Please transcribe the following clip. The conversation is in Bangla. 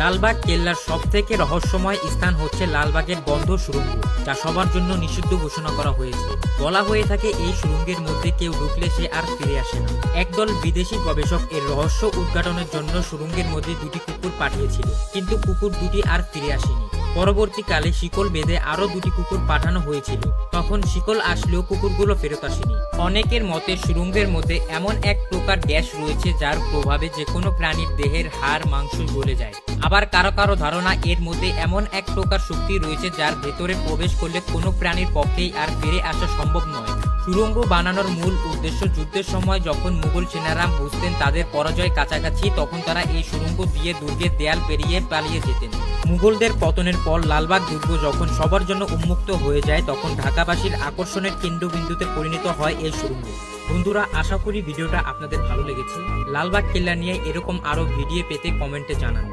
লালবাগ কেল্লার সব থেকে রহস্যময় স্থান হচ্ছে লালবাগের বন্ধ সুরঙ্গ, যা সবার জন্য নিষিদ্ধ ঘোষণা করা হয়েছে। বলা হয়ে থাকে এই সুরঙ্গের মধ্যে কেউ ঢুকলে সে আর ফিরে আসে না। একদল বিদেশি গবেষক এর রহস্য উদ্ঘাটনের জন্য সুরঙ্গের মধ্যে দুটি কুকুর পাঠিয়েছিল, কিন্তু কুকুর দুটি আর ফিরে আসেনি। পরবর্তীকালে শিকল বেঁধে আরও দুটি কুকুর পাঠানো হয়েছিল। তখন শিকল আসলেও কুকুরগুলো ফেরত আসেনি। অনেকের মতে সুরঙ্গের মধ্যে এমন এক প্রকার গ্যাস রয়েছে যার প্রভাবে যে কোনো প্রাণীর দেহের হাড়, মাংস গলে যায়। আবার কারও কারও ধারণা এর মধ্যে এমন এক প্রকার শক্তি রয়েছে যার ভেতরে প্রবেশ করলে কোনো প্রাণীর পক্ষেই আর ফিরে আসা সম্ভব নয়। সুরঙ্গ বানানোর মূল উদ্দেশ্য যুদ্ধের সময় যখন মুঘল সেনারা বুঝতেন তাদের পরাজয় কাছাকাছি, তখন তারা এই সুরঙ্গ দিয়ে দুর্গের দেয়াল পেরিয়ে পালিয়ে যেতেন। মুঘলদের পতনের পর লালবাগ দুর্গ যখন সবার জন্য উন্মুক্ত হয়ে যায়, তখন ঢাকাবাসীর আকর্ষণের কেন্দ্রবিন্দুতে পরিণত হয় এই সুরঙ্গ বন্ধুরা, আশা করি ভিডিওটা আপনাদের ভালো লেগেছে। লালবাগ কেল্লা নিয়ে এরকম আরও ভিডিও পেতে কমেন্টে জানান।